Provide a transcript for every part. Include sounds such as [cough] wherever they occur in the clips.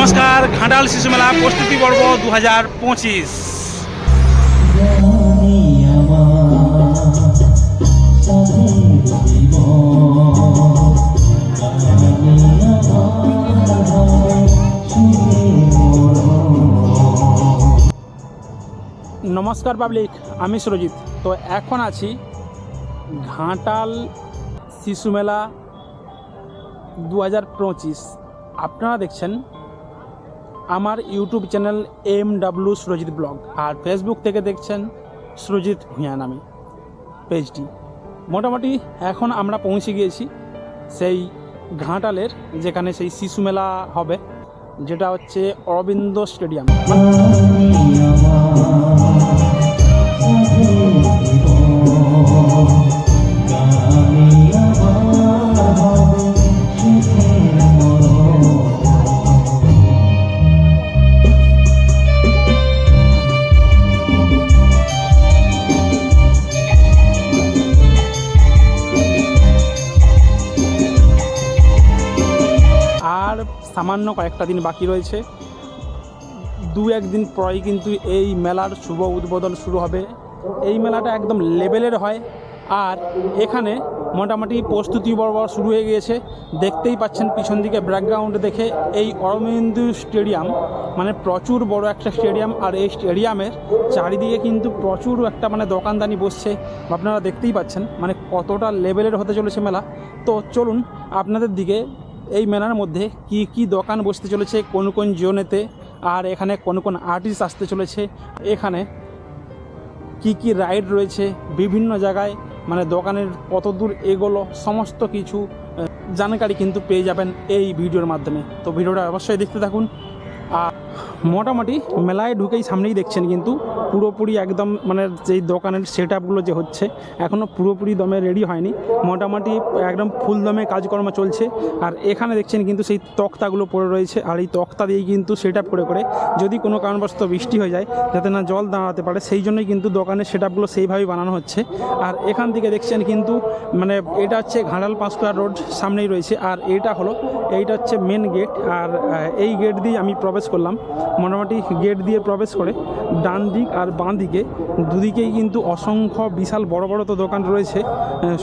নমস্কার, ঘাটাল শিশু মেলা, প্রস্তুতি পর্ব দু হাজার পঁচিশ। নমস্কার পাবলিক, আমি সুরজিৎ। তো এখন আছি ঘাটাল শিশু মেলা দু হাজার পঁচিশ। আপনারা দেখছেন আমার YouTube channel M W Surajit vlog. আর ফেসবুক থেকে দেখছেন সুরজিৎ ভূঁয়া নামে পেজটি। মোটামুটি এখন আমরা পৌঁছে গিয়েছি সেই ঘাটালের, যেখানে সেই শিশু মেলা হবে, যেটা হচ্ছে অরবিন্দ স্টেডিয়াম। সামান্য কয়েকটা দিন বাকি রয়েছে। দু একদিন পরেই কিন্তু এই মেলার শুভ উদ্বোধন শুরু হবে। এই মেলাটা একদম লেভেলের হয়। আর এখানে মোটামুটি প্রস্তুতি বরাবর শুরু হয়ে গিয়েছে। দেখতেই পাচ্ছেন পিছন দিকে ব্যাকগ্রাউন্ড দেখে এই অরবিন্দু স্টেডিয়াম মানে প্রচুর বড় একটা স্টেডিয়াম। আর এই স্টেডিয়ামের চারিদিকে কিন্তু প্রচুর একটা মানে দোকানদানি বসছে। আপনারা দেখতেই পাচ্ছেন মানে কতটা লেভেলের হতে চলেছে মেলা। তো চলুন, আপনাদের দিকে এই মেলার মধ্যে কি কি দোকান বসতে চলেছে, কোন কোন জোনেতে, আর এখানে কোন কোন আর্টিস্ট আসতে চলেছে, এখানে কি কি রাইড রয়েছে, বিভিন্ন জায়গায় মানে দোকানের কত দূর এগোলো, সমস্ত কিছু জানকারি কিন্তু পেয়ে যাবেন এই ভিডিওর মাধ্যমে। তো ভিডিওটা অবশ্যই দেখতে থাকুন, আর মোটামুটি মেলায় ঢুকেই সামনেই দেখছেন কিন্তু পুরোপুরি একদম মানে যেই দোকানের সেট আপগুলো যে হচ্ছে এখনও পুরোপুরি দমে রেডি হয়নি। মোটামুটি একদম ফুল দমে কাজকর্ম চলছে। আর এখানে দেখছেন কিন্তু সেই তক্তাগুলো পড়ে রয়েছে। আর এই তক্তা দিয়েই কিন্তু সেট আপ করে করে যদি কোনো কারণবশত বৃষ্টি হয়ে যায়, যাতে না জল দাঁড়াতে পারে, সেই জন্যই কিন্তু দোকানের সেট আপগুলো সেইভাবেই বানানো হচ্ছে। আর এখান থেকে দেখছেন কিন্তু মানে এটা হচ্ছে ঘাটাল পাঁচকুড়া রোড সামনেই রয়েছে। আর এটা হলো, এইটা হচ্ছে মেন গেট আর এই গেট দিয়ে আমি প্রবেশ করলাম। মোটামুটি গেট দিয়ে প্রবেশ করে ডান দিক আর বাঁ দিকে। দুদিকেই কিন্তু অসংখ্য বিশাল বড় বড় তো দোকান রয়েছে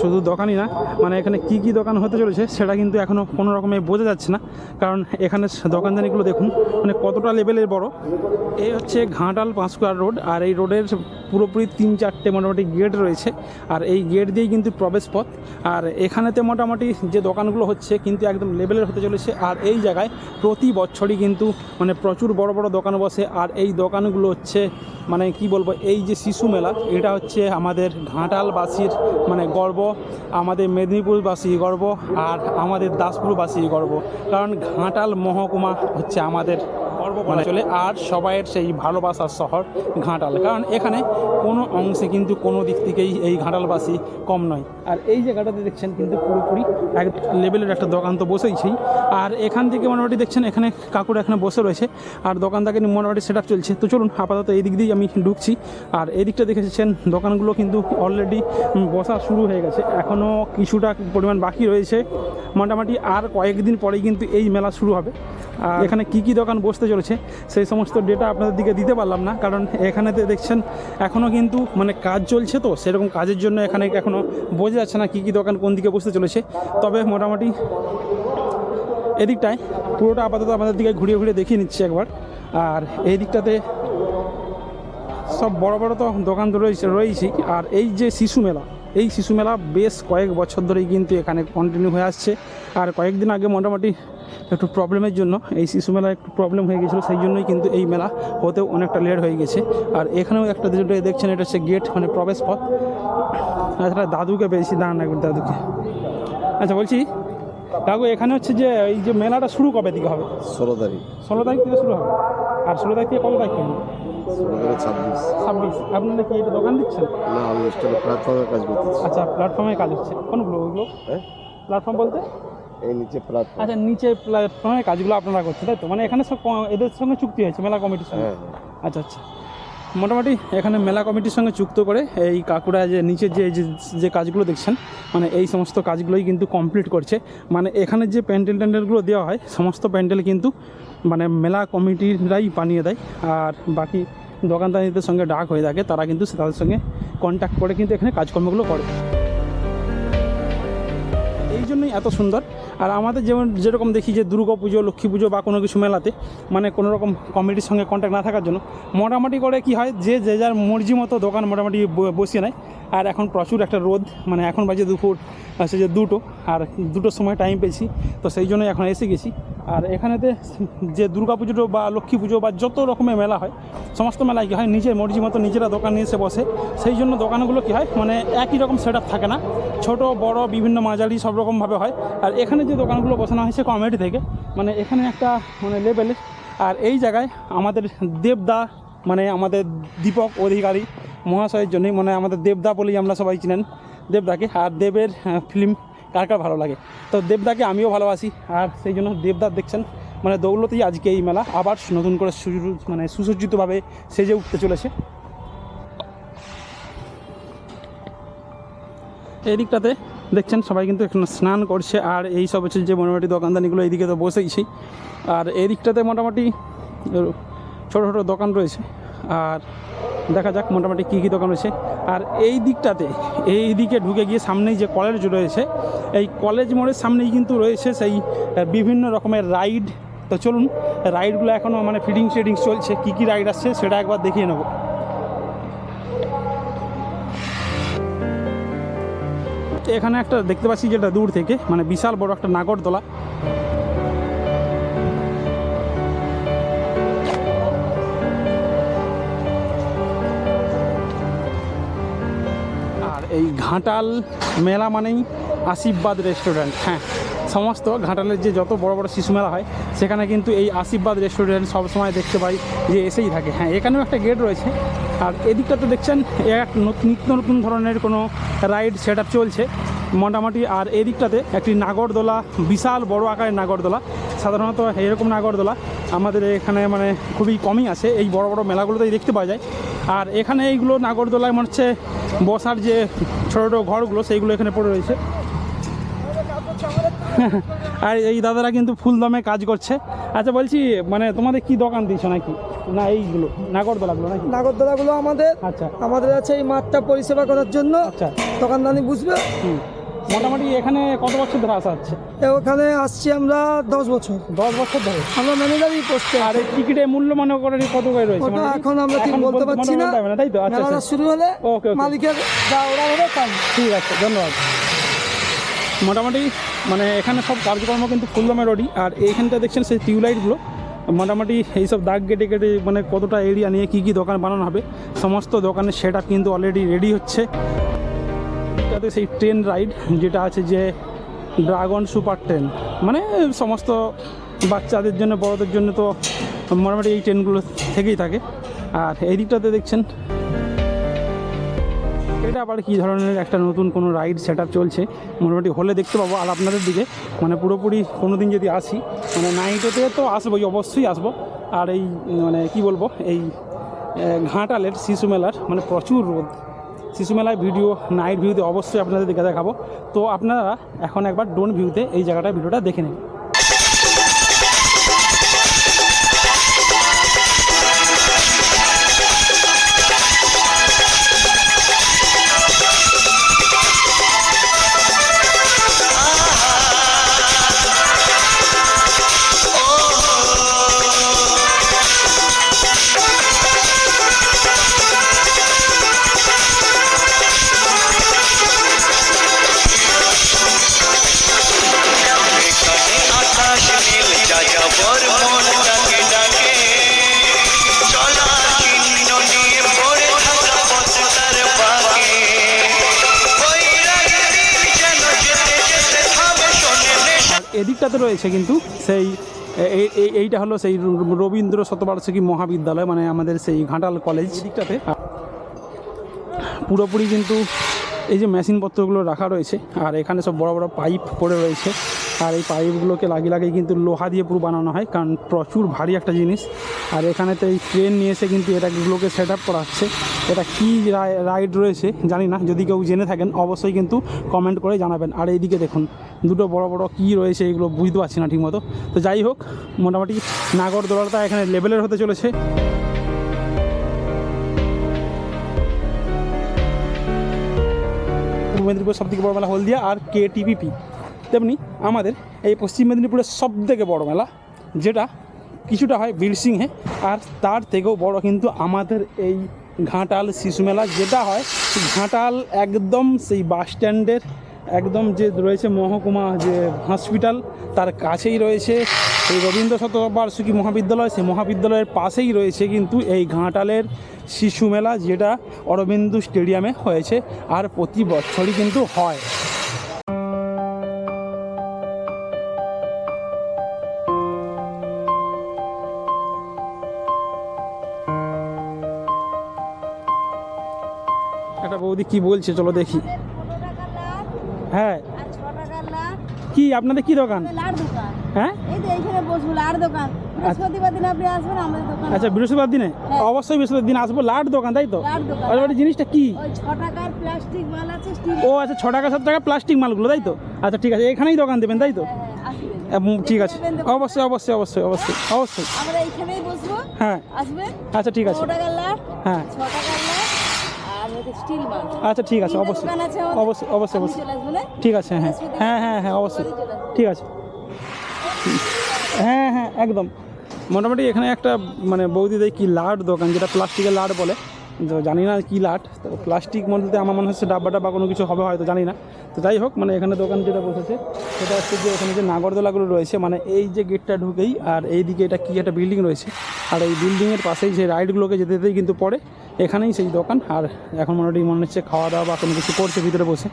শুধু দোকানই না মানে এখানে কি কি দোকান হতে চলেছে সেটা কিন্তু এখনও কোনো রকমে বোঝা যাচ্ছে না। কারণ এখানে দোকানদানিগুলো দেখুন মানে কতটা লেভেলের বড়। এই হচ্ছে ঘাটাল পাঁচকুড়া রোড, আর এই রোডের পুরোপুরি তিন চারটে মোটামুটি গেট রয়েছে। আর এই গেট দিয়েই কিন্তু প্রবেশ পথ। আর এখানেতে মোটামুটি যে দোকানগুলো হচ্ছে কিন্তু একদম লেভেলের হতে চলেছে। আর এই জায়গায় প্রতি বছরই কিন্তু মানে প্রচুর বড় বড় দোকান বসে, আর এই দোকানগুলো হচ্ছে মানে কি বলব, এই যে শিশু মেলা, এটা হচ্ছে আমাদের ঘাঁটালবাসীর মানে গর্ব, আমাদের মেদিনীপুরবাসী গর্ব, আর আমাদের দাসপুরবাসী গর্ব। কারণ ঘাঁটাল মহকুমা হচ্ছে আমাদের গর্ব মানে চলে। আর সবাইয়ের সেই ভালোবাসার শহর ঘাটাল। কারণ এখানে কোনো অংশে কিন্তু কোনো দিক থেকেই এই ঘাটালবাসী কম নয়। আর এই জায়গাটাতে দেখছেন কিন্তু পুরোপুরি এক লেভেলের একটা দোকান তো বসেইছেই আর এখান থেকে মোটামুটি দেখছেন এখানে কাকুরা এখানে বসে রয়েছে। আর দোকানদাকে নিয়ে মোটামুটি সেট চলছে। তো চলুন, আপাতত এই দিক দিয়েই আমি ঢুকছি। আর এই দিকটা দেখেছেন দোকানগুলো কিন্তু অলরেডি বসা শুরু হয়ে গেছে। এখনও কিছুটা পরিমাণ বাকি রয়েছে। মোটামুটি আর কয়েকদিন পরেই কিন্তু এই মেলা শুরু হবে। আর এখানে কি কি দোকান বসতে চলেছে, সেই সমস্ত ডেটা আপনাদের দিকে দিতে পারলাম না, কারণ এখানেতে দেখছেন এখনও কিন্তু মানে কাজ চলছে তো, সেরকম কাজের জন্য এখানে এখনও বোঝা যাচ্ছে না কি কি দোকান কোন দিকে বসতে চলেছে। তবে মোটামুটি এদিকটায় পুরোটা আপাতত আপনাদের দিকে ঘুরিয়ে ঘুরিয়ে দেখিয়ে নিচ্ছি একবার। আর এই দিকটাতে সব বড় বড় তো দোকান রয়েছে রয়েছেই আর এই যে শিশু মেলা, এই শিশু মেলা বেশ কয়েক বছর ধরেই কিন্তু এখানে কন্টিনিউ হয়ে আসছে। আর কয়েকদিন আগে মোটামুটি একটু প্রবলেমের জন্য এই শিশু মেলা একটু প্রবলেম হয়ে গেছিল সেই জন্যই কিন্তু এই মেলা হতেও অনেকটা লেট হয়ে গেছে। আর এখানেও একটা যেটা দেখছেন এটা হচ্ছে গেট মানে প্রবেশ পথ। আচ্ছা দাদুকে পেয়েছি দাঁড়ান একবার দাদুকে। আচ্ছা বলছি কাকু এখানে হচ্ছে যে এই যে মেলাটা শুরু কবে থেকে হবে? ষোলো তারিখ। ষোলো তারিখ থেকে শুরু হবে। আর ষোলো তারিখ থেকে কত তারিখ ছাব্বিশ। ছাব্বিশ। আপনারা কি এটা দোকান দিচ্ছেন? না আমি প্ল্যাটফর্মে কাজ করতেছি। আচ্ছা প্ল্যাটফর্মে কাজ হচ্ছে। কোনগুলো ওইগুলো? প্ল্যাটফর্ম বলতে? এই নিচে প্ল্যাটফর্ম আচ্ছা নিচে প্ল্যাটফর্মে কাজগুলো আপনারা করছেন তাই তো? মানে এখানে সব এদের সঙ্গে চুক্তি হয়েছে মেলা কমিটির সঙ্গে? হ্যাঁ হ্যাঁ। আচ্ছা আচ্ছা। মোটামুটি এখানে মেলা কমিটির সঙ্গে যুক্ত করে এই কাকুরা যে নিচের যে যে- যে কাজগুলো দেখছেন মানে এই সমস্ত কাজগুলোই কিন্তু কমপ্লিট করছে। মানে এখানে যে প্যান্ডেল ট্যান্ডেলগুলো দেওয়া হয় সমস্ত প্যান্ডেল কিন্তু মানে মেলা কমিটিরাই বানিয়ে দেয়। আর বাকি দোকানদারিদের সঙ্গে ডাক হয়ে থাকে তারা কিন্তু তাদের সঙ্গে কন্ট্যাক্ট করে কিন্তু এখানে কাজকর্মগুলো করে। এই জন্যই এত সুন্দর। আর আমাদের যেমন যেরকম দেখি যে দুর্গা পুজো, লক্ষ্মী পুজো বা কোনো কিছু মেলাতে মানে কোনো রকম কমিটির সঙ্গে কন্ট্যাক্ট না থাকার জন্য, মোটামুটি করে কি হয়, যে যে যার মর্জি মতো দোকান মোটামুটি বসিয়ে নেয়। আর এখন প্রচুর একটা রোদ মানে এখন বাজে দুপুর আছে যে দুটো, আর দুটোর সময় টাইম পেয়েছি, তো সেই জন্য এখন এসে গেছি। আর এখানেতে যে দুর্গা পুজো বা লক্ষ্মী পুজো বা যত রকমের মেলা হয়, সমস্ত মেলায় কী হয়, নিজের মর্জি মতো নিজেরা দোকান নিয়ে এসে বসে। সেই জন্য দোকানগুলো কী হয় মানে একই রকম সেট থাকে না। ছোট, বড়, বিভিন্ন মাঝারি, সব রকমভাবে হয়। আর এখানে যে দোকানগুলো বসানো হয়েছে কমিটি থেকে মানে এখানে একটা মানে লেভেলের আর এই জায়গায় আমাদের দেবদা মানে আমাদের দীপক অধিকারী মহাশয়ের জন্যই মানে আমাদের দেবদা বলেই আমরা সবাই চিনেন দেবদাকে। আর দেবের ফিল্ম কার কার ভালো লাগে? তো দেবদাকে আমিও ভালোবাসি। আর সেই জন্য দেবদা দেখছেন মানে দৌলতেই আজকে এই মেলা। আবার নতুন করে মানে সুসজ্জিতভাবে সেজে উঠতে চলেছে। এই দিকটাতে দেখছেন, সবাই কিন্তু এখন স্নান করছে। আর এই সব হচ্ছে যে মোটামুটি দোকানদানিগুলো এইদিকে তো বসেইছি। আর এই দিকটাতে মোটামুটি ছোটো ছোটো দোকান রয়েছে। আর দেখা যাক মোটামুটি কী কী দোকান রয়েছে। আর এই দিকটাতে, এই দিকে ঢুকে গিয়ে সামনেই যে কলেজ রয়েছে, এই কলেজ মোড়ের সামনেই কিন্তু রয়েছে সেই বিভিন্ন রকমের রাইড তো চলুন রাইডগুলো এখনও মানে ফিডিংস টিডিংস চলছে, কী কী রাইড আসছে সেটা একবার দেখিয়ে নেব। এখানে একটা দেখতে পাচ্ছি যেটা দূর থেকে মানে বিশাল বড় একটা নাগরদোলা। এই ঘাটাল মেলা মানেই আশীর্বাদ রেস্টুরেন্ট হ্যাঁ সমস্ত ঘাটালের যে যত বড় বড় শিশু মেলা হয়, সেখানে কিন্তু এই আশীর্বাদ রেস্টুরেন্ট সবসময় দেখতে পাই যে এসেই থাকে। হ্যাঁ এখানেও একটা গেট রয়েছে। আর এদিকটাতে দেখছেন এক নত- নিত্য নতুন ধরনের কোনো রাইড সেট চলছে। মোটামুটি আর এদিকটাতে একটি নাগরদোলা, বিশাল বড় আকারের নাগরদোলা। সাধারণত এরকম নাগরদোলা আমাদের এখানে মানে খুবই কমই আছে। এই বড় বড় মেলাগুলোতেই দেখতে পাওয়া যায়। আর এখানে এইগুলো নাগরদোলায় মনে হচ্ছে বসার যে ছোটো ছোটো ঘরগুলো সেইগুলো এখানে পড়ে রয়েছে। [laughs] আর এই দাদারা কিন্তু ফুল দমে কাজ করছে। আচ্ছা বলছি মানে তোমাদের কি দোকান দিয়েছ নাকি? না এইগুলো নাগরদোলাগুলো নাকি? নাগরদোলাগুলো আমাদের আচ্ছা। আমাদের আছে এই মাঠটা পরিষেবা করার জন্য। আচ্ছা। দোকানদানি বুঝবে? মোটামুটি এখানে কত বছর ধরে আসা হচ্ছে? ওখানে আসছি আমরা দশ বছর। দশ বছর ধরে? আমরা ম্যানেজারই পোস্টে আর এই টিকিটের মূল্য মনে করে কত করে রয়েছে? মানে এখন আমরা ঠিক বলতে পারছি না। তাই তো? আচ্ছা আচ্ছা। শুরু হলে ওকে। মালিকের যা ওরা হবে তাই। ঠিক আছে ধন্যবাদ। মোটামুটি মানে এখানে সব কার্যক্রম কিন্তু ফুলদমে রোডই আর এইখানটা দেখছেন সেই টিউবলাইটগুলো। মোটামুটি এইসব দাগ কেটে কেটে মানে কতটা এরিয়া নিয়ে কী কী দোকান বানানো হবে সমস্ত দোকানের সেট কিন্তু অলরেডি রেডি হচ্ছে। এটাতে সেই ট্রেন রাইড যেটা আছে যে ড্রাগন সুপার ট্রেন মানে সমস্ত বাচ্চাদের জন্য, বড়দের জন্য তো মোটামুটি এই ট্রেনগুলো থেকেই থাকে। আর এই দিকটাতে দেখছেন, এটা আবার কী ধরনের একটা নতুন কোনো রাইড সেট চলছে? মোটামুটি হলে দেখতে পাবো আর আপনাদের দিকে। মানে পুরোপুরি কোনো দিন যদি আসি মানে নাইটেতে তো আসবোই, অবশ্যই আসব। আর এই মানে কি বলব, এই ঘাটালের শিশু মেলার মানে প্রচুর রোদ। শিশু মেলায় ভিডিও নাইট ভিউতে অবশ্যই আপনাদের দেখে দেখাবো। তো আপনারা এখন একবার ডোন ভিউতে এই জায়গাটা ভিডিওটা দেখে নিন। এদিকটাতে রয়েছে কিন্তু সেই এইটা হলো সেই রবীন্দ্র শতবার্ষিকী মহাবিদ্যালয় মানে আমাদের সেই ঘাটাল কলেজ। এদিকটাতে? পুরোপুরি কিন্তু এই যে মেশিনপত্রগুলো রাখা রয়েছে আর এখানে সব বড় বড় পাইপ পড়ে রয়েছে। আর এই পাইপগুলোকে লাগিয়ে লাগিয়ে কিন্তু লোহা দিয়ে পুরো বানানো হয়, কারণ প্রচুর ভারী একটা জিনিস। আর এখানে তো এই ট্রেন নিয়ে এসে কিন্তু এটাগুলোকে সেট আপ করা হচ্ছে এটা কী রাইড রয়েছে জানি না, যদি কেউ জেনে থাকেন অবশ্যই কিন্তু কমেন্ট করে জানাবেন। আর এইদিকে দেখুন, দুটো বড় বড় কী রয়েছে এগুলো বুঝতে পারছি না ঠিকমতো। তো যাই হোক, মোটামুটি নাগরদোলাটা এখানে লেভেলের হতে চলেছে। মেদিনীপুর সবথেকে বড় মেলা হলদিয়া আর কে টিপিপি তেমনি আমাদের এই পশ্চিম মেদিনীপুরের সবথেকে বড় মেলা, যেটা কিছুটা হয় বীরসিংহে আর তার থেকেও বড় কিন্তু আমাদের এই ঘাটাল শিশু মেলা, যেটা হয় ঘাটাল একদম সেই বাস স্ট্যান্ডের, একদম যে রয়েছে মহকুমা যে হসপিটাল তার কাছেই রয়েছে। এই রবীন্দ্র শতবার্ষিকী মহাবিদ্যালয়, সেই মহাবিদ্যালয়ের পাশেই রয়েছে কিন্তু এই ঘাটালের শিশু মেলা, যেটা অরবিন্দু স্টেডিয়ামে হয়েছে, আর প্রতি বছরই কিন্তু হয়। কি বলছে? চলো দেখি। হ্যাঁ। কি আপনাদের কি দোকান? হ্যাঁ? দোকানে আচ্ছা বৃহস্পতিবার দিনে? হ্যাঁ। অবশ্যই বৃহস্পতিবার দিন আসব। লাট দোকান তাই তো? জিনিসটা কি? ও আচ্ছা ছ টাকা সাত টাকা প্লাস্টিক মালগুলো তাই তো? আচ্ছা ঠিক আছে এখানেই দোকান দেবেন তাই তো? ঠিক আছে। অবশ্যই অবশ্যই অবশ্যই অবশ্যই অবশ্যই। হ্যাঁ। আচ্ছা ঠিক আছে। হ্যাঁ। আচ্ছা ঠিক আছে অবশ্যই। অবশ্যই অবশ্যই অবশ্যই। হ্যাঁ? ঠিক আছে হ্যাঁ। হ্যাঁ হ্যাঁ হ্যাঁ অবশ্যই। ঠিক আছে। হ্যাঁ হ্যাঁ একদম। মোটামুটি এখানে একটা মানে বৌদিদের কি লাড দোকান যেটা প্লাস্টিকের লাড বলে। জানি না কি লাট। তো প্লাস্টিক মধ্যে আমার মনে হচ্ছে ডাব্বা ডাব্বা কোনো কিছু হবে হয়তো, জানি না। তো যাই হোক মানে এখানে দোকান যেটা বসেছে, সেটা হচ্ছে যে এখানে যে নাগরদোলাগুলো রয়েছে মানে এই যে গেটটা ঢুকেই আর এই দিকে এটা কি একটা বিল্ডিং রয়েছে। আর এই বিল্ডিংয়ের পাশেই সেই রাইডগুলোকে যেতে যেতেই কিন্তু পড়ে, এখানেই সেই দোকান। আর এখন মোটামুটি মনে হচ্ছে খাওয়া দাওয়া বা কোনো কিছু করছে ভিতরে বসে।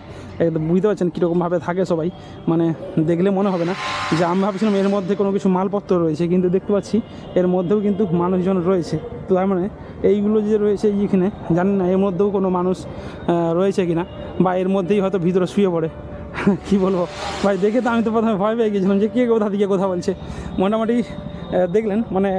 বুঝতে পারছেন কীরকমভাবে থাকে সবাই। মানে দেখলে মনে হবে না যে আমি ভাবছিলাম এর মধ্যে কোনো কিছু মালপত্র রয়েছে, কিন্তু দেখতে পাচ্ছি এর মধ্যেও কিন্তু মানুষজন রয়েছে। তো তার মানে এইগুলো যে রয়েছে এইখানে জানি না, এর মধ্যেও কোনো মানুষ রয়েছে কিনা, বা এর মধ্যেই হয়তো ভিতরে শুয়ে পড়ে। [laughs] কি বলব? ভাই, দেখে তো আমি তো প্রথমে ভয় পেয়ে গেছিলাম যে কে কোথা থেকে কথা বলছে। মোটামুটি দেখলেন মানে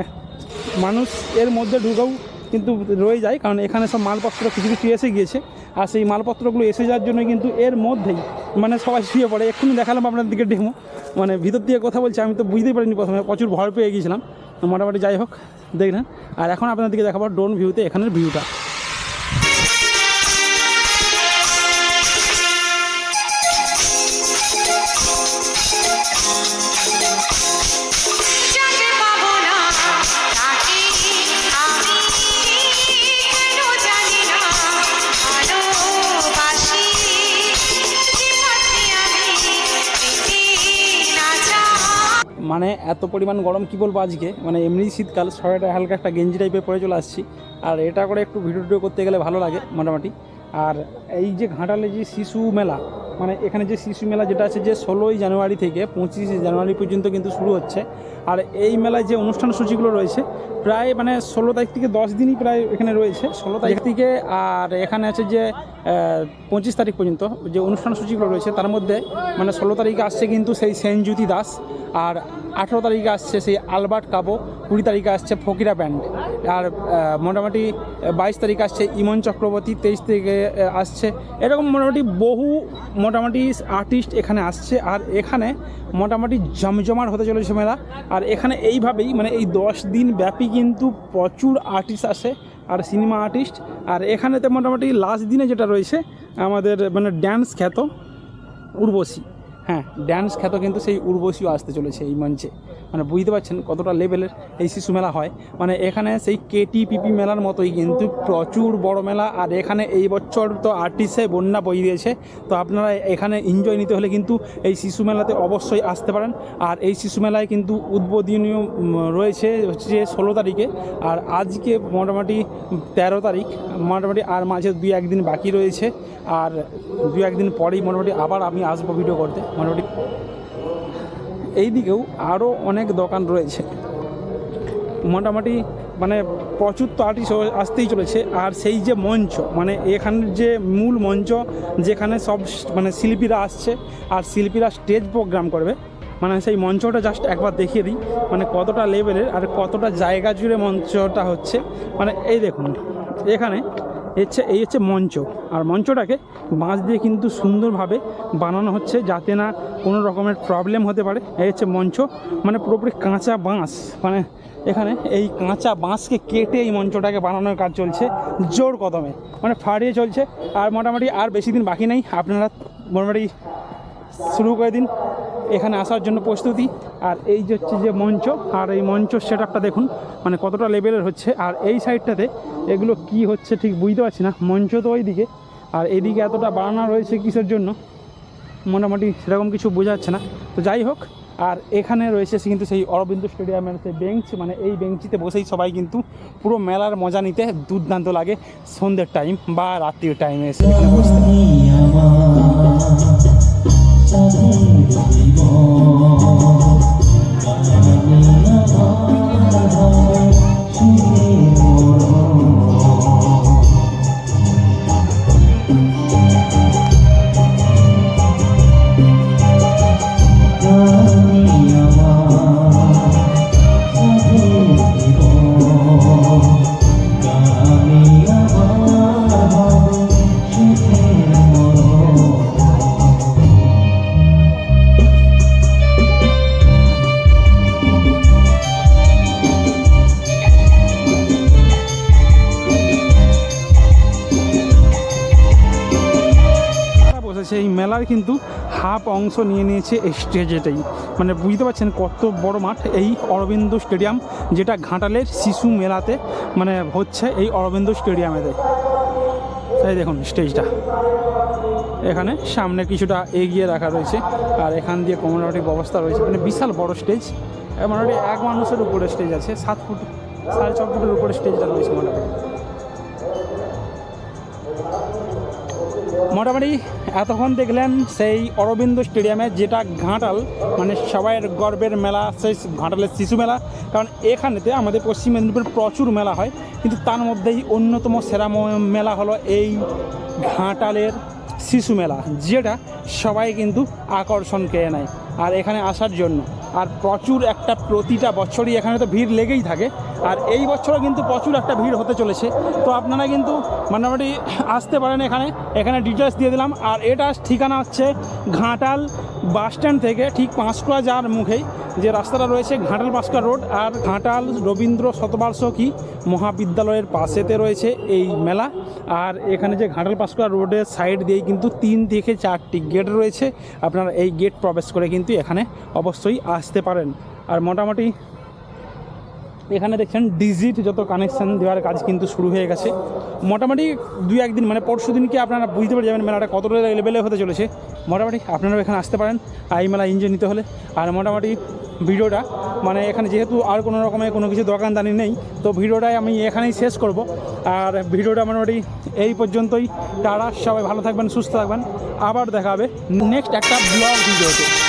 মানুষ এর মধ্যে ঢুকেও কিন্তু রয়ে যায়, কারণ এখানে সব মালপত্র কিছু কিছু এসে গিয়েছে, আর সেই মালপত্রগুলো এসে যাওয়ার জন্য কিন্তু এর মধ্যেই মানে সবাই শুয়ে পড়ে। এক্ষুনি দেখালাম আপনার দিকে ডেমো মানে ভিতর দিয়ে কথা বলছে, আমি তো বুঝতেই পারিনি প্রথমে, প্রচুর ভয় পেয়ে গিয়েছিলাম মোটামুটি যাই হোক দেখলেন। আর এখন আপনাদেরকে দেখাবো ড্রোন ভিউতে এখানের ভিউটা মানে এত পরিমাণ গরম কি বলব আজকে? মানে এমনি শীতকাল সবাইটা হালকা একটা গেঞ্জি টাইপের পরে চলে আসছি। আর এটা করে একটু ভিডিও টিডিও করতে গেলে ভালো লাগে মোটামুটি। আর এই যে ঘাটালে যে শিশু মেলা মানে এখানে যে শিশু মেলা যেটা আছে যে ষোলোই জানুয়ারি থেকে পঁচিশে জানুয়ারি পর্যন্ত কিন্তু শুরু হচ্ছে। আর এই মেলায় যে অনুষ্ঠান সূচিগুলো রয়েছে প্রায় মানে ষোলো তারিখ থেকে দশ দিনই প্রায় এখানে রয়েছে, ষোলো তারিখ থেকে। আর এখানে আছে যে পঁচিশ তারিখ পর্যন্ত যে অনুষ্ঠান সূচিগুলো রয়েছে, তার মধ্যে মানে ষোলো তারিখে আসছে কিন্তু সেই সেনজ্যোতি দাস, আর আঠেরো তারিখে আসছে সেই আলবার্ট কাবো, কুড়ি তারিখে আসছে ফকিরা ব্যান্ড। আর মোটামুটি বাইশ তারিখ আসছে ইমন চক্রবর্তী, তেইশ তারিখে আসছে। এরকম মোটামুটি বহু মোটামুটি আর্টিস্ট এখানে আসছে, আর এখানে মোটামুটি জমজমাট হতে চলেছে মেলা। আর এখানে এইভাবেই মানে এই দশ দিন ব্যাপী কিন্তু প্রচুর আর্টিস্ট আসে, আর সিনেমা আর্টিস্ট আর এখানেতে মোটামুটি লাস্ট দিনে যেটা রয়েছে, আমাদের মানে ড্যান্স খ্যাত উর্বশী। হ্যাঁ ড্যান্স খ্যাত কিন্তু সেই উর্বশীও আসতে চলেছে এই মঞ্চে। মানে বুঝতে পারছেন কতটা লেভেলের এই শিশু মেলা হয়। মানে এখানে সেই কেটিপিপি মেলার মতোই কিন্তু প্রচুর বড় মেলা, আর এখানে এই বছর তো আর্টিস্টে বন্যা বই দিয়েছে তো আপনারা এখানে এনজয় নিতে হলে কিন্তু এই শিশু মেলাতে অবশ্যই আসতে পারেন। আর এই শিশু মেলায় কিন্তু উদ্বোধনীয় রয়েছে হচ্ছে ষোলো তারিখে, আর আজকে মোটামুটি তেরো তারিখ, মোটামুটি আর মাঝে দুই একদিন বাকি রয়েছে। আর দু একদিন পরেই মোটামুটি আবার আমি আসব ভিডিও করতে। মোটামুটি এই দিকেও আরও অনেক দোকান রয়েছে। মোটামুটি মানে প্রচুর তো আর্টিস্ট আসতেই চলেছে। আর সেই যে মঞ্চ মানে এখানের যে মূল মঞ্চ, যেখানে সব মানে শিল্পীরা আসছে, আর শিল্পীরা স্টেজ প্রোগ্রাম করবে মানে সেই মঞ্চটা জাস্ট একবার দেখিয়ে দিই মানে কতটা লেভেলের আর কতটা জায়গা জুড়ে মঞ্চটা হচ্ছে। মানে এই দেখুন, এখানে হচ্ছে, এই হচ্ছে মঞ্চ। আর মঞ্চটাকে বাঁশ দিয়ে কিন্তু সুন্দরভাবে বানানো হচ্ছে যাতে না কোনো রকমের প্রবলেম হতে পারে। এই হচ্ছে মঞ্চ। মানে পুরোপুরি কাঁচা বাঁশ। মানে এখানে এই কাঁচা বাঁশকে কেটে এই মঞ্চটাকে বানানোর কাজ চলছে জোর কদমে। মানে ফাড়িয়ে চলছে। আর মোটামুটি আর বেশি দিন বাকি নেই। আপনারা মোটামুটি শুরু করে দিন। এখানে আসার জন্য প্রস্তুতি। আর এই যে হচ্ছে যে মঞ্চ, আর এই মঞ্চ সেট দেখুন মানে কতটা লেভেলের হচ্ছে। আর এই সাইডটাতে এগুলো কি হচ্ছে ঠিক বুঝতে পারছি না। মঞ্চ তো ওইদিকে, আর এদিকে এতটা বাড়ানো রয়েছে কিসের জন্য, মোটামুটি সেরকম কিছু বোঝা যাচ্ছে না। তো যাই হোক, আর এখানে রয়েছে কিন্তু সেই অরবিন্দ স্টেডিয়ামের সেই বেঞ্চ মানে এই বেঞ্চিতে বসেই সবাই কিন্তু পুরো মেলার মজা নিতে দুর্দান্ত লাগে সন্ধ্যের টাইম বা রাত্রির টাইমে এসে এখানে বসতে এই মেলার কিন্তু হাফ অংশ নিয়ে নিয়েছে এই স্টেজেটাই মানে বুঝতে পারছেন কত বড় মাঠ এই অরবিন্দ স্টেডিয়াম, যেটা ঘাটালের শিশু মেলাতে মানে হচ্ছে এই অরবিন্দ স্টেডিয়ামেতে। তাই দেখুন স্টেজটা। এখানে সামনে কিছুটা এগিয়ে রাখা রয়েছে, আর এখান দিয়ে কমিউনিটি ব্যবস্থা রয়েছে। মানে বিশাল বড় স্টেজ। মোটামুটি এক মানুষের উপরে স্টেজ আছে, সাত ফুট, সাড়ে ছ ফুটের উপরে স্টেজটা রয়েছে মোটামুটি। মোটামুটি এতক্ষণ দেখলেন সেই অরবিন্দ স্টেডিয়ামে যেটা ঘাটাল মানে সবাইয়ের গর্বের মেলা, সেই ঘাটালের শিশু মেলা। কারণ এখানেতে আমাদের পশ্চিম মেদিনীপুর প্রচুর মেলা হয়, কিন্তু তার মধ্যেই অন্যতম সেরা মেলা হলো এই ঘাটালের শিশু মেলা, যেটা সবাই কিন্তু আকর্ষণ কেড়ে নেয়, আর এখানে আসার জন্য। আর প্রচুর একটা প্রতিটা বছরই এখানে তো ভিড় লেগেই থাকে আর এই বছরও কিন্তু প্রচুর একটা ভিড় হতে চলেছে। তো আপনারা কিন্তু মোটামুটি আসতে পারেন এখানে। এখানে ডিটেলস দিয়ে দিলাম। আর এটা ঠিকানা হচ্ছে ঘাটাল বাস স্ট্যান্ড থেকে ঠিক পাঁশকুড়া যাওয়ার মুখেই যে রাস্তাটা রয়েছে, ঘাটাল পাঁশকুড়া রোড। আর ঘাটাল রবীন্দ্র শতবার্ষিকী মহাবিদ্যালয়ের পাশেতে রয়েছে এই মেলা। আর এখানে যে ঘাটাল পাঁশকুড়া রোডের সাইড দিয়েই কিন্তু তিন থেকে চারটি গেট রয়েছে। আপনারা এই গেট প্রবেশ করে কিন্তু এখানে অবশ্যই আসতে পারেন। আর মোটামুটি এখানে দেখছেন ডিজিট যত কানেকশান দেওয়ার কাজ কিন্তু শুরু হয়ে গেছে। মোটামুটি দুই একদিন মানে পরশু দিনকে আপনারা বুঝতে পেরে যাবেন মেলাটা কতটা লেভেলে হতে চলেছে। মোটামুটি আপনারাও এখানে আসতে পারেন এই মেলা এনজয় নিতে হলে। আর মোটামুটি ভিডিওটা মানে এখানে যেহেতু আর কোনো রকমের কোনো কিছু দোকানদানি নেই, তো ভিডিওটাই আমি এখানেই শেষ করব। আর ভিডিওটা মোটামুটি এই পর্যন্তই। তারা সবাই ভালো থাকবেন, সুস্থ থাকবেন। আবার দেখা হবে নেক্সট একটা ব্লগ ভিডিওতে।